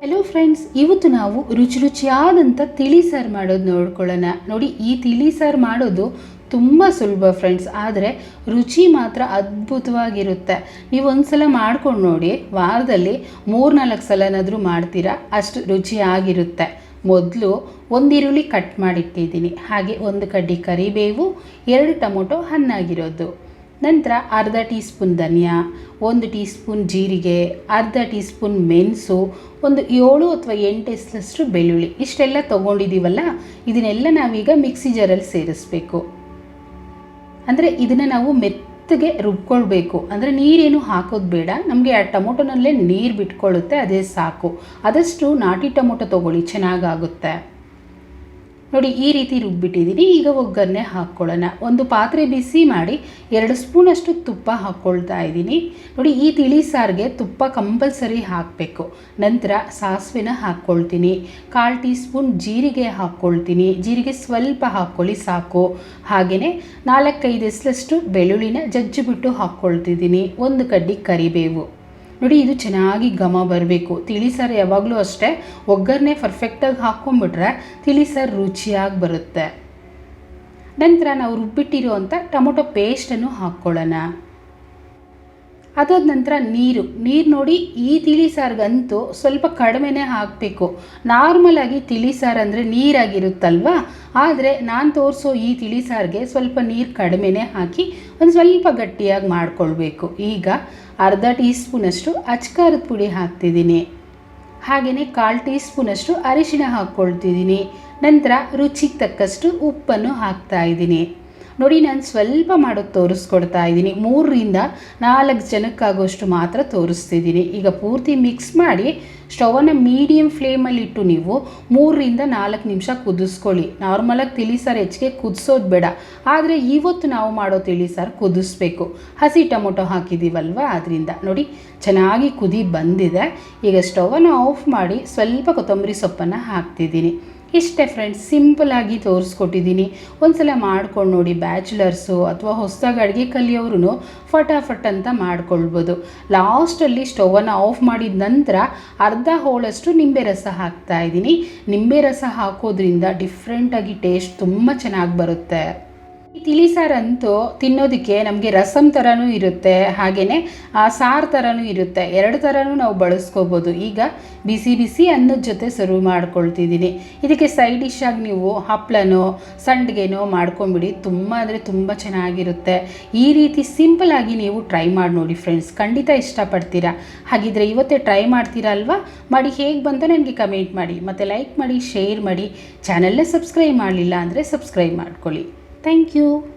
Hello friends ಇವತ್ತು ನಾವು ರುಚಿ ರುಚಿಯಾದಂಥ ತಿಳಿ ಸಾರು ಮಾಡೋದು ನೋಡ್ಕೊಳ್ಳೋಣ. ನೋಡಿ, ಈ ತಿಳಿ ಸಾರು ಮಾಡೋದು ತುಂಬ ಸುಲಭ ಫ್ರೆಂಡ್ಸ್ ಆದರೆ ರುಚಿ ಮಾತ್ರ ಅದ್ಭುತವಾಗಿರುತ್ತೆ. ನೀವು ಒಂದ್ಸಲ ಮಾಡ್ಕೊಂಡು ನೋಡಿ, ವಾರದಲ್ಲಿ ಮೂರ್ನಾಲ್ಕು ಸಲನಾದರೂ ಮಾಡ್ತೀರಾ, ಅಷ್ಟು ರುಚಿಯಾಗಿರುತ್ತೆ ಮೊದಲು ಒಂದು ಈರುಳ್ಳಿ ಕಟ್ ಮಾಡಿಟ್ಟಿದ್ದೀನಿ. ಹಾಗೆ ಒಂದು ಕಡ್ಡಿ ಕರಿಬೇವು, ಎರಡು ಟೊಮೊಟೊ ಹಣ್ಣಾಗಿರೋದು. ನಂತರ ಅರ್ಧ ಟೀ ಸ್ಪೂನ್ ಧನಿಯಾ, ಒಂದು ಟೀ ಸ್ಪೂನ್ ಜೀರಿಗೆ, ಅರ್ಧ ಟೀ ಸ್ಪೂನ್ ಮೆಣಸು, ಒಂದು ಏಳು ಅಥವಾ ಎಂಟು ಎಸ್ಲಷ್ಟು ಬೆಳ್ಳುಳ್ಳಿ. ಇಷ್ಟೆಲ್ಲ ತೊಗೊಂಡಿದ್ದೀವಲ್ಲ ಇದನ್ನೆಲ್ಲ ನಾವೀಗ ಮಿಕ್ಸಿ ಜಾರಲ್ಲಿ ಸೇರಿಸ್ಬೇಕು. ಅಂದರೆ ಇದನ್ನು ನಾವು ಮೆತ್ತಗೆ ರುಬ್ಕೊಳ್ಬೇಕು. ಅಂದರೆ ನೀರೇನು ಹಾಕೋದು ಬೇಡ. ನಮಗೆ ಆ ಟೊಮೊಟೊನಲ್ಲೇ ನೀರು ಬಿಟ್ಕೊಳ್ಳುತ್ತೆ ಅದೇ ಸಾಕು. ಆದಷ್ಟು ನಾಟಿ ಟೊಮೊಟೊ ತೊಗೊಳ್ಳಿ, ಚೆನ್ನಾಗಾಗುತ್ತೆ. ನೋಡಿ, ಈ ರೀತಿ ರುಬ್ಬಿಟ್ಟಿದ್ದೀನಿ ಈಗ ಒಗ್ಗರಣೆ ಹಾಕ್ಕೊಳ್ಳೋಣ ಒಂದು ಪಾತ್ರೆ ಬಿಸಿ ಮಾಡಿ ಎರಡು ಸ್ಪೂನಷ್ಟು ತುಪ್ಪ ಹಾಕ್ಕೊಳ್ತಾ ಇದ್ದೀನಿ. ನೋಡಿ, ಈ ತಿಳಿ ಸಾರಿಗೆ ತುಪ್ಪ ಕಂಪಲ್ಸರಿ ಹಾಕಬೇಕು. ನಂತರ ಸಾಸಿವೆನ ಹಾಕ್ಕೊಳ್ತೀನಿ ಕಾಲು ಟೀ ಸ್ಪೂನ್ ಜೀರಿಗೆ ಹಾಕ್ಕೊಳ್ತೀನಿ ಜೀರಿಗೆ ಸ್ವಲ್ಪ ಹಾಕ್ಕೊಳ್ಳಿ, ಸಾಕು. ಹಾಗೆಯೇ ನಾಲ್ಕೈದು ಎಸ್ಲಷ್ಟು ಬೆಳ್ಳುಳ್ಳಿನ ಜಜ್ಜಿಬಿಟ್ಟು ಹಾಕ್ಕೊಳ್ತಿದ್ದೀನಿ ಒಂದು ಕಡ್ಡಿ ಕರಿಬೇವು. ನೋಡಿ, ಇದು ಚೆನ್ನಾಗಿ ಘಮ ಬರಬೇಕು. ತಿಳಿ ಸಾರು ಯಾವಾಗಲೂ ಅಷ್ಟೇ, ಒಗ್ಗರಣೆ ಪರ್ಫೆಕ್ಟಾಗಿ ಹಾಕ್ಕೊಂಬಿಟ್ರೆ ತಿಳಿ ಸಾರು ರುಚಿಯಾಗಿ ಬರುತ್ತೆ. ನಂತರ ನಾವು ರುಬ್ಬಿಟ್ಟಿರುವಂಥ ಟೊಮೊಟೊ ಪೇಸ್ಟನ್ನು ಹಾಕ್ಕೊಳ್ಳೋಣ. ಅದಾದ ನಂತರ ನೀರು. ನೀರು ನೋಡಿ ಈ ತಿಳಿ ಸಾರಿಗಂತೂ ಸ್ವಲ್ಪ ಕಡಿಮೆನೇ ಹಾಕಬೇಕು. ನಾರ್ಮಲಾಗಿ ತಿಳಿ ಸಾರು ಅಂದರೆ ನೀರಾಗಿರುತ್ತಲ್ವ? ಆದರೆ ನಾನು ತೋರಿಸೋ ಈ ತಿಳಿ ಸಾರಿಗೆ ಸ್ವಲ್ಪ ನೀರು ಕಡಿಮೆನೇ ಹಾಕಿ ಒಂದು ಸ್ವಲ್ಪ ಗಟ್ಟಿಯಾಗಿ ಮಾಡಿಕೊಳ್ಬೇಕು. ಈಗ ಅರ್ಧ ಟೀ ಸ್ಪೂನಷ್ಟು ಅಚ್ಕಾರದ ಪುಡಿ ಹಾಕ್ತಿದ್ದೀನಿ. ಹಾಗೆಯೇ ಕಾಲು ಟೀ ಸ್ಪೂನಷ್ಟು ಅರಿಶಿಣ ಹಾಕ್ಕೊಳ್ತಿದ್ದೀನಿ. ನಂತರ ರುಚಿಗೆ ತಕ್ಕಷ್ಟು ಉಪ್ಪನ್ನು ಹಾಕ್ತಾ ಇದ್ದೀನಿ. ನೋಡಿ ನಾನು ಸ್ವಲ್ಪ ಮಾಡೋದು ತೋರಿಸ್ಕೊಡ್ತಾ ಇದ್ದೀನಿ. ಮೂರರಿಂದ ನಾಲ್ಕು ಜನಕ್ಕಾಗುವಷ್ಟು ಮಾತ್ರ ತೋರಿಸ್ತಿದ್ದೀನಿ. ಈಗ ಪೂರ್ತಿ ಮಿಕ್ಸ್ ಮಾಡಿ ಸ್ಟವನ್ನು ಮೀಡಿಯಮ್ ಫ್ಲೇಮಲ್ಲಿ ಇಟ್ಟು ನೀವು ಮೂರರಿಂದ ನಾಲ್ಕು ನಿಮಿಷ ಕುದಿಸ್ಕೊಳ್ಳಿ. ನಾರ್ಮಲಾಗಿ ತಿಳಿ ಸಾರು ಹೆಚ್ಚಿಗೆ ಕುದಿಸೋದು ಬೇಡ. ಆದರೆ ಇವತ್ತು ನಾವು ಮಾಡೋ ತಿಳಿ ಸಾರು ಕುದಿಸ್ಬೇಕು. ಹಸಿ ಟೊಮೊಟೊ ಹಾಕಿದ್ದೀವಲ್ವ ಅದರಿಂದ. ನೋಡಿ, ಚೆನ್ನಾಗಿ ಕುದಿ ಬಂದಿದೆ. ಈಗ ಸ್ಟವನ್ನು ಆಫ್ ಮಾಡಿ ಸ್ವಲ್ಪ ಕೊತ್ತಂಬರಿ ಸೊಪ್ಪನ್ನು ಹಾಕ್ತಿದ್ದೀನಿ. ಇಷ್ಟೇ ಫ್ರೆಂಡ್ಸ್ ಸಿಂಪಲಾಗಿ ತೋರಿಸ್ಕೊಟ್ಟಿದ್ದೀನಿ. ಒಂದ್ಸಲ ಮಾಡ್ಕೊಂಡು ನೋಡಿ ಬ್ಯಾಚುಲರ್ಸು ಅಥವಾ ಹೊಸದಾಗಿ ಅಡುಗೆ ಕಲಿಯೋರು ಫಟಾಫಟ್ ಅಂತ ಮಾಡ್ಕೊಳ್ಬೋದು. ಲಾಸ್ಟಲ್ಲಿ ಸ್ಟವನ್ನು ಆಫ್ ಮಾಡಿದ ನಂತರ ಅರ್ಧ ಹೋಳಷ್ಟು ನಿಂಬೆ ರಸ ಹಾಕ್ತಾ ಇದ್ದೀನಿ. ನಿಂಬೆ ರಸ ಹಾಕೋದ್ರಿಂದ ಡಿಫ್ರೆಂಟಾಗಿ ಟೇಸ್ಟ್ ತುಂಬ ಚೆನ್ನಾಗಿ ಬರುತ್ತೆ. ಈ ತಿಳಿ ಸಾರಂತೂ ತಿನ್ನೋದಕ್ಕೆ ನಮಗೆ ರಸಮ್ ಥರನೂ ಇರುತ್ತೆ ಹಾಗೆಯೇ ಆ ಸಾರು ಥರನೂ ಇರುತ್ತೆ. ಎರಡು ಥರನೂ ನಾವು ಬಳಸ್ಕೋಬೋದು. ಈಗ ಬಿಸಿ ಬಿಸಿ ಅನ್ನದ ಜೊತೆ ಸರ್ವ್ ಮಾಡ್ಕೊಳ್ತಿದ್ದೀನಿ. ಇದಕ್ಕೆ ಸೈಡ್ ಡಿಶ್ಶಾಗಿ ನೀವು ಹಪ್ಪಳನೋ ಸಂಡಿಗೆನೋ ಮಾಡ್ಕೊಂಬಿಡಿ. ತುಂಬ ಅಂದರೆ ತುಂಬ ಚೆನ್ನಾಗಿರುತ್ತೆ. ಈ ರೀತಿ ಸಿಂಪಲಾಗಿ ನೀವು ಟ್ರೈ ಮಾಡಿ ನೋಡಿ ಫ್ರೆಂಡ್ಸ್ ಖಂಡಿತ ಇಷ್ಟಪಡ್ತೀರಾ? ಹಾಗಿದ್ರೆ ಇವತ್ತೇ ಟ್ರೈ ಮಾಡ್ತೀರಾ ಅಲ್ವಾ? ಮಾಡಿ ಹೇಗೆ ಬಂತು ನನಗೆ ಕಮೆಂಟ್ ಮಾಡಿ. ಮತ್ತು ಲೈಕ್ ಮಾಡಿ ಶೇರ್ ಮಾಡಿ. ಚಾನಲ್ನ ಸಬ್ಸ್ಕ್ರೈಬ್ ಮಾಡಲಿಲ್ಲ ಅಂದರೆ ಸಬ್ಸ್ಕ್ರೈಬ್ ಮಾಡ್ಕೊಳ್ಳಿ. Thank you.